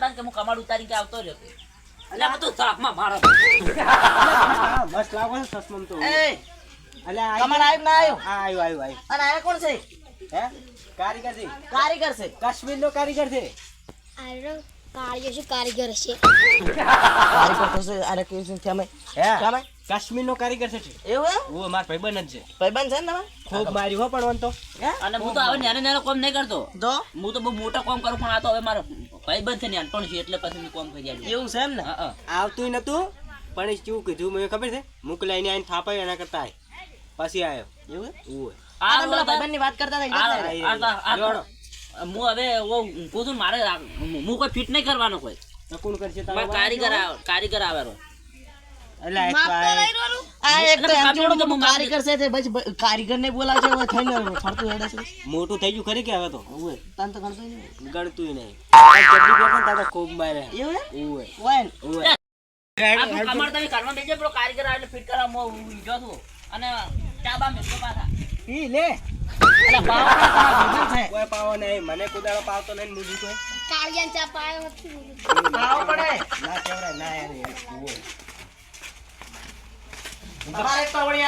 ને કે હું કમાડ ઉતારી કે આવતો રહ્યો. એટલે આ બધું તાપમાં મારો. બસ લાગો છે ચશ્મા તો. એ અલ્યા કમળ આવ્યું ના આવ્યો હા આવ્યો આવ્યો આવ્યો અને આયા કોણ છે? હે? કારીગર છે. કારીગર છે. કાશ્મીર નો કારીગર છે. આરો કારીગર છે કારીગર છે. કારીગર છે અરે કેવું છે કેમે હે? કેમે કાશ્મીર નો કારીગર છે એવું ઓ માર ભાઈબંધ જ છે. ભાઈબંધ છે ને તમે ખૂબ મારી હો પણ તો. અને હું તો હવે નાનો નાનો કામ નહીં કરતો. તો? હું તો બહુ મોટા કામ કરું પણ આ તો હવે મારો ભાઈબંધ છે નાનપણ છે એટલે પછી હું કામ કરી આવ્યું એવું છે એમ ને? હા, હા. આવતું નતું પણ એ શું કીધું મને ખબર છે? મોકલાઈને આઈને થાપાય એના કરતા પછી આવ્યો એવું એમ? આ પેલા ભાઈબંધની વાત કરતા હતા. હું હવે છું ને મારે હું કોઈ ફિટ નહીં કરવાનો કોઈ. કોણ કરશે કારીગર આવે કારીગર આવેલો. મોટું થઈ ગયું ખરી કે હવે તો? તને તો ગણતો ગણતું નહીં. ખૂબ મારે. એવું કમર તમે ઘરમાં પેલો કારીગર આવે ફિટ કરવા હું ઊંઘ્યો છું. અને ચા બા પાછા. ઈ લે. એટલે પાવા તમારા છે. કોઈ પાવો નહીં. મને કુદાડો પાવતો નહીં મુજુ કોઈ કાળિયાન ચા પાયો નથી પાવો પડે. ના કેવડાય ના યાર એ ઓય તમારે એક તો વળિયા બસ બોલો અલ્યા વાયર છે કરંટ આવશે એ કપાઈ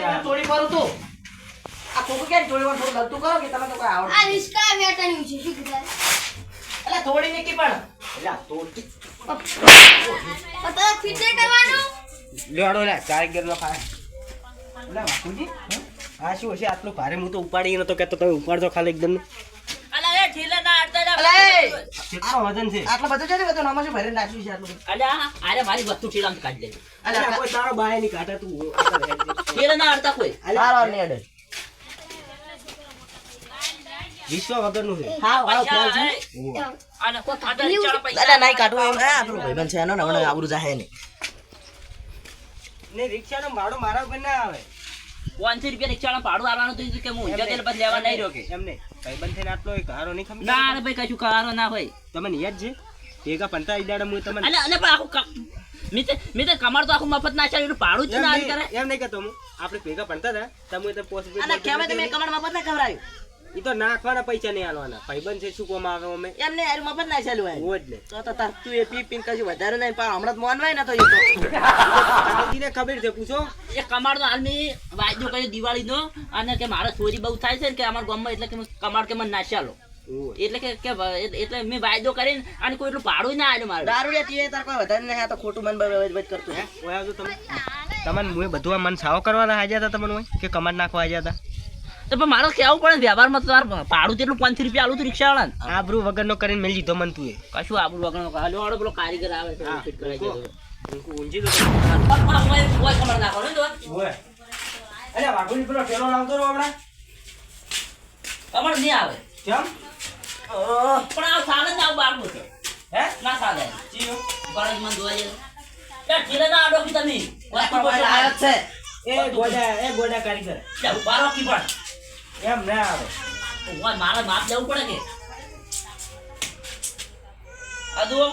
જાય. થોડી વાર તું. આ ખોખું કેમ થોડી વાર થોડું ગલતું કરો કે તમે તો કઈ આ આવડતું રિસ્કા વેટાની છે શું કીધું? એટલે થોડી નીકી પણ. અલ્યા થોડી. પતા ફિટ નહીં કરવાનું? લેડો લે કારીગર નો ખાય. અલ્યા બાપુજી આ શું હશે? આટલું ભારે હું તો ઉપાડી નતો કેતો તમે ઉપાડતો ખાલી એકદમ અલા એ ઠીલે ના અડતા જા. અલા, એ! કેટલો વજન છે? આટલું બધું છે ને બધું આમાં ભરીને નાખ્યું છે આટલું અલ્યા અરે મારી વસ્તુ ઠીલામાં કાઢી દે અલ્યા કોઈ તારો બાયની કાઢે તું આગળ હેડ દે. ઠીલે ના અડતા કોઈ. અલ્યા, હારો અડે. વિશ્વ વગરનું છે. હા, હારો ખ્યાલ છે. અને કોઈ ખાધા ચાલો પૈસા. દાદા નહીં કાઢવું આપણો ભાઈબંધ છે એનો ને હમણાં આવરું જાહે નહીં. ને રિક્ષાનું ભાડું મારા ઉપર ના આવે. પાંચસો રૂપિયા રિક્ષાવાળા ભાડું આવવાનું હતું કે હું ઊંઝા પછી લેવા નહીં રોકે. એમને ભાઈબંધ થઈને આટલો એક હારો નહીં ખબર ના અરે ભાઈ કશું કરારો ના હોય. તમને યાદ છે? ભેગા પંતા દાડા હું તમને અલે અલે પણ આખું ક- મેં તે કમાડ તો આખું મફત ના ચાલ્યું ભાડું જ ના કરે. એમ નહીં કહેતો હું. આપણે ભેગા ભણતા હતા તમે તો પોસ્ટ અને કેમ તમે કમળ મફત ના ખવડાવ્યું એ તો નાખવાના પૈસા નહીં આલવાના. ભાઈબંધ છે શું કોમ આવે અમે? એમને હારું મફત ના ચાલ્યું હોય. હોવ જ ને. તો તો તાર તું એ પી પીન કશું વધારે નહીં પણ હમણાં મોનવાય ને તો એ તો. કાકીને ખબર છે પૂછો. એ કમાડ તો હાલ વાયદો કર્યો દિવાળીનો અને કે મારે ચોરી બહુ થાય છે ને કે અમારા ગામમાં એટલે કે કમાડ કે મને ના ચાલો. એટલે કે કે એટલે મેં વાયદો કરીને અને કોઈ એટલું ભાડું ના આવ્યું મારે. દારૂડિયા તીએ તાર કોઈ વધારે નહીં આ તો ખોટું મન બજ કરતું હે ઓય આવજો તમે. તમને મુએ બધું મન સાવ કરવાના હાજ્યા હતા તમને કે કમાડ નાખવા આજ્યા હતા? તો પણ મારો કેવું પડે વ્યવહારમાં તો તાર ભાડું જેટલું પાંચસો રૂપિયા આલું તું રિક્ષાવાળાને. આબરૂ વગરનો કરીને મેં લીધો મન તું કશું આબુ વગરનો હાલો વાળો પેલો કારીગર આવે છે ફિટ કરાવી દેજો. ઊંઘું દો ઓય કમાડ નાખો ને તો. ઓય અલ્યા પેલો ઠેલો લાવતો રહો હમણાં. કમાડ નહીં આવે. કેમ? પણ આ સાલે જ આવું બારનું છે. હે? ના સાલે. ચીયો ગરજ મન ધોવા જાય ત્યાં ઠીલે ના આડો તમે? વસ્તુ પણ આયો છે. એ ગોડા એ ગોડા કારીગર. ત્યાં ઊભા રહો પણ. એમ ના આવે. ઓય મારે માપ લેવું પડે કે? આ જુઓ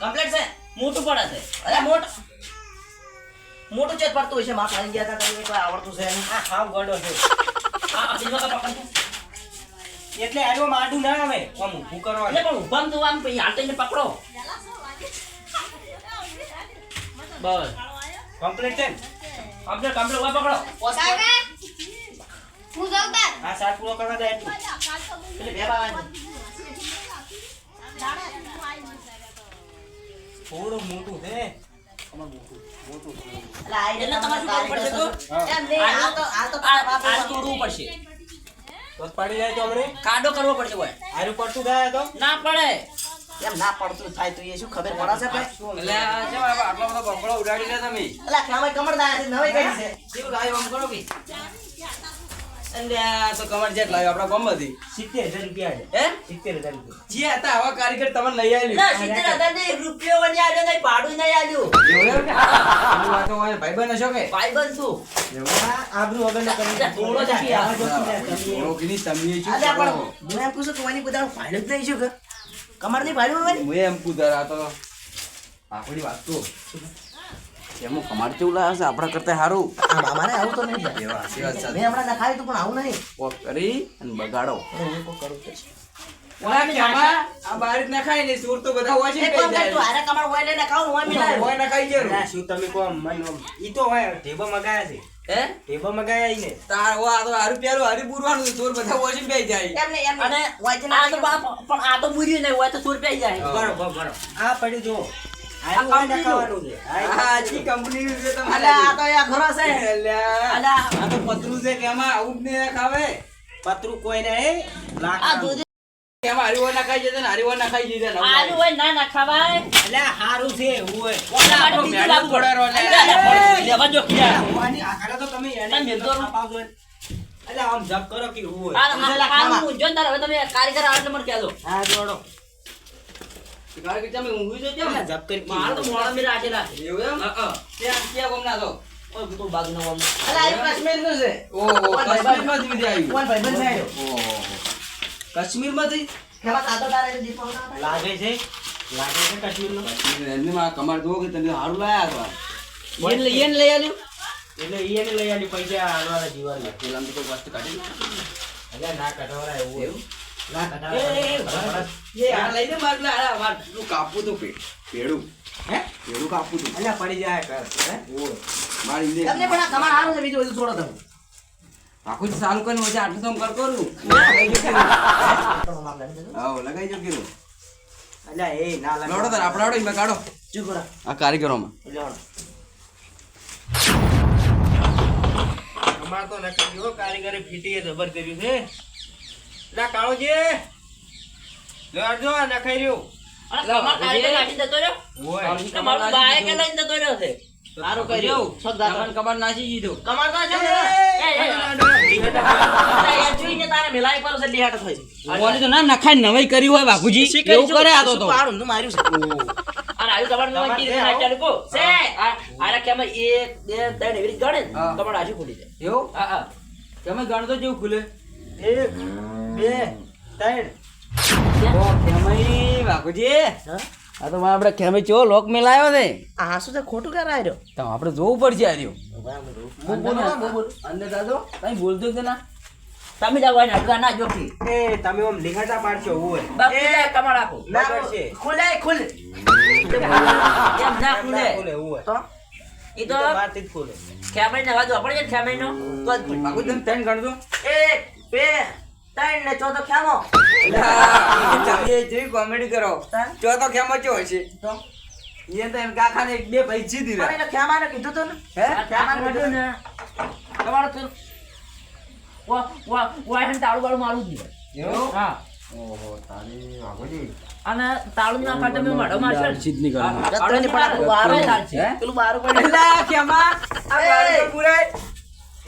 કમ્પ્લીટ છે. મોટું પડે છે. અરે મોટું મોટું ચેક પડતું હોય છે. માપ આવી ગયા હતા તમને આવડતું છે આ હાવ ગડો છે. આ. એટલે આનો માડું ના આવે આમ ઊભું એટલે કરવાનું પણ ઊભા તો આમ પછી હાલતે પકડો. બસ. કમ્પ્લીટ છે કમ્પ્લીટ કમ્પ્લીટ પકડો. કાકા હું જાઉં તાર. આ શાક પૂરો કરવા દે એટલે બે થોડું મોટું છે. એટલે આ એટલે તમારે શું કરવું પડશે તો? એમ નહીં આ તો આ તો તારા બાપ આ તોડવું પડશે. બસ પડી જાય તો હમણે કાડો કરવો પડશે ભાઈ આરું પડતું થાય તો? ના પડે. એમ ના પડતું થાય તો એ શું ખબર પડે છે ભાઈ? એટલે આટલો બધો બંગલો ઉડાડી લે તમે? એટલે કમર દાયા છે નવી કરી છે. કેવું લાવ્યો આમ કરો કે? અને આ તો કમર જેટ લાવ્યો આપણા ગામમાંથી સિત્તેર હજાર રૂપિયા હે? સિત્તેર હજાર રૂપિયા. જે હતા આવા કારીગર તમને લઈ આવેલી ના સિત્તેર હજાર ને એક રૂપિયો આવ્યો નહીં ભાડું નહીં આવ્યું એવું આ તો હોય હશો કે? આબરૂ થોડો જ તમે? પણ હું એમ પૂછું ફાયદો જ નહીં કે? કમરની ફાયદો હોય હું એમ કુદર આ તો આપણી વાત તો. એમાં કમાડ કેવું લાગે છે આપણા કરતા સારું. અમારે મામાને આવું તો નહીં એવા મેં હમણાં નખાયું તું પણ આવું નહીં. પોપ કરી અને બગાડો. હું કોક કરું છું. આ પડ્યું જો પતરું કોઈ હરીવો નખાઈ જશે ને હરીવો નખાઈ જશે ને હોય ના ના ખવાય અલ્યા, હારું છે એવું હોય. તો તમે એને ને. અલ્યા, આમ જપ કરો કે એવું હોય. કારીગર આવે એટલે મને કહેજો. હા જોડો. કારણ કે તમે ઊંઘી જો? જપ કરી તો રાખેલા એવું એમ? ત્યાં ત્યાં કોમ ના. ઓય, છે. આવ્યું. કોણ તાતો તારે લાગે છે લાગે છે કાશ્મીર એમને માં કમાર દો કે તમે હારું લાયા હતા. એને લઈ- એને લઈ આલ્યું. એટલે એને લઈ આલી પૈસા આલવાના જીવન પેલા તો કોઈ વસ્તુ કાઢી અલ્યા ના કઢાવરા એવું એવું? કાપવું તું પેડું. હે? પેડું કાપવું તું. અલ્યા પડી જાય કર મારી તમને પણ આ સારું છે બીજું બધું છોડો તમે. આખું સારું કરીને વચ્ચે આટલું તો કર કરું. આપણો માપ લડી દેજો. આવો, લગાઈ જો કીધું. અલ્યા એ ના લગાડો. તાર, આપડાડો એમાં કાઢો. ચૂપ. આ કારીગરોમાં. એટલે અમાર તો નક્કી જો કારીગરે ફીટીએ જબર કર્યું છે. લા કાળોજી લે આજો આ નખાઈ રહ્યો. ના? નખાય નવાઈ કરી હોય બાપુજી. એવું કરે આ તો નું માર્યું છે. અને તમારે નવા કીધું છે ના આવું? ચાલે કો. છે. આ- આના કેમાં એક, બે, ત્રણ એવી ગણે તમારે હાચું ખુલી જાય. એવું? હા, હા. તમે ગણતો જેવું ખુલે? એક બે ત્રણ. ખેમઈ બાપુજી આ તો આપણે ખેમઈ ચો લોક મેલાયો છે? આ શું છે ખોટું ક્યારે આવ્યો તો આપણે જોવું પડશે આ રહ્યું ના. અંદર દાદો કઈ બોલતો ના? તમે જાઓ એને અડવા ના જોખી. એ તમે આમ લીખાતા પાડશો હોય. બાપુ જાય કમાડ આપો. ના પડશે ખુલે. ખુલે. એમ ના ના ખુલે. ખુલે. હોય. તો? ઈ ઈ તો તો બહારથી જ ખુલે. ખેમાઈને અવાજ વાપરે છે ને તો જ ખુલે. બાપુ તમે ત્રણ ગણજો. એક બે ત્રણ ને ચોથો ખ્યામો. તમે જેવી કોમેડી કરો. ચો તો ચો હશે? તો? એ તો એમ કાકાને એક બે પૈસી પણ દીધા એને ખ્યામાને કીધું તું ને? હે? આ કીધું ને, તમારે તો વા- વા- વાય હે ને તાળું બાળું મારું જ એવું? હા. ઓહો તારી બાપુજી અને તાળું ના પાડે તમે મારો મારશો. ને. સિદ્ધ નહીં કરવાનું. હા, જતો નહીં પણ આપણું બારું ચાલશે. હે? પેલું બારું પડે. લા ખેમા આ બાર પુરાય.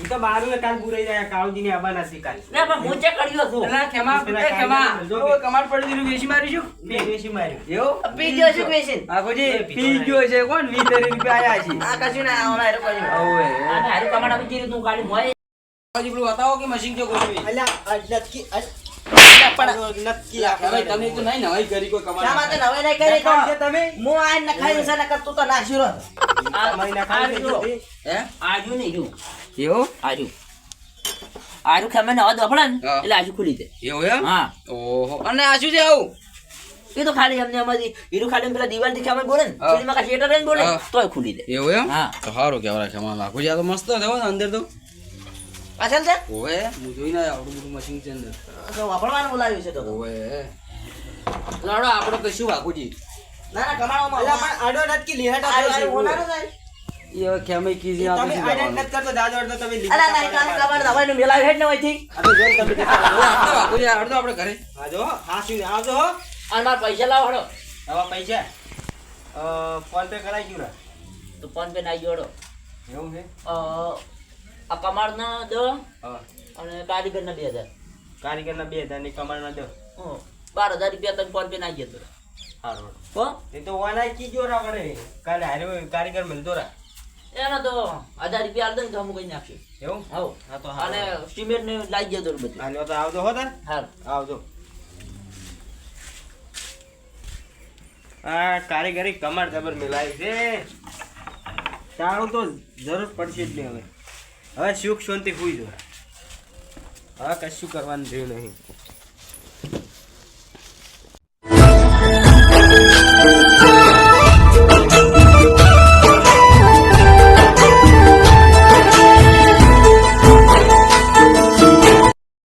ઈ તો બારું એ કાલ પુરાઈ જાય કાળુજી ની આબા નથી ના, પણ હું ચેક કર્યો છું. એલા ખેમા એ ખેમા ઓ કમાડ પડી દીધું વેચી મારીશું? બે બેસી માર્યું. એવું? પી ગયો છે ક્વેશ્ચન બાપુજી પી ગયો છે કોણ? વીસ હજાર રૂપિયા આયા છે. આ કશું ના આવના એરો કર્યું ઓવે અને હારું કમાડ આપી દીધું તું ગાડી મોય. બાપુજી પેલું બતાવો કે મશીન કે ગોઠવી? અલ્યા આ પણ નક્કી હવે તમે તો નહીં નવાઈ કરી કોઈ કમાડ શા માટે નવે નહીં કરી તો. તમે. હું આ નખાયું છે નકર તું તો નાસી રહ્યો આ- તમારી આ નાખાઈ જો. છે હે? આજુ નહીં જો. એવું? આજુ. આજુ ખેમાઈને અવાજ વાપરે ને, એટલે આજુ ખુલી જાય. એવું એમ? હા. ઓહો. અને આ છે આવું? એ તો ખાલી હીરું ખાલી પેલા દિવાલથી ખેમાઈ બોલે ને, હા. પેલીમાં કાંઈ બોલે તોય ખુલી દે એવું એમ? હા. તો સારું કહેવાય ખેમા આ તો મસ્ત અંદર તો. પાછળ છે ઓવે હું જોઈને આવ્યો, આવડું બધું મશીન છે અંદર તો વાપરવાનું બોલાવ્યું છે તો. ઓવે લાડો આપણો કશું વાકુજી ના ના કમાવામાં એટલે પણ આડો નટકી લેહટ આવ્યો છે તમે શું નટ કરતો દાદો અડધો તમે અલા ના દવાઈનું મેલાવ્યું હેડ ને હોયથી. આ તો જોઈને તમે જતા રહો. આપણે ઘરે હા જો હા શું આવજો હો આના પૈસા લાવો હળો. હવે પૈસા ફોન પે કરાઈ ગયું ને તો ફોન પે જોડો એવું છે અ, આ કમાડના દો. અને કારીગરના બે હજાર. કારીગરના બે હજારની કમાડના દો. બાર હજાર રૂપિયા તમે ફોન પે નાખી દો સારું હો? એ તો વાના કી જોરા પડે કાલે હારે કારીગર મળતો રા એના તો હજાર રૂપિયા આલ દે ને કઈ નાખશું. એવું? હવ. હા તો અને સિમેન્ટ ને લાગી જતો બધું. અને તો આવજો હો તાર. હા આવજો. આ કારીગરી કમર જબર મિલાય છે. તાળું તો જરૂર પડશે જ નહીં હવે. હવે સુખ શાંતિ હોઈ જો હા કશું કરવાનું જોયું નહીં.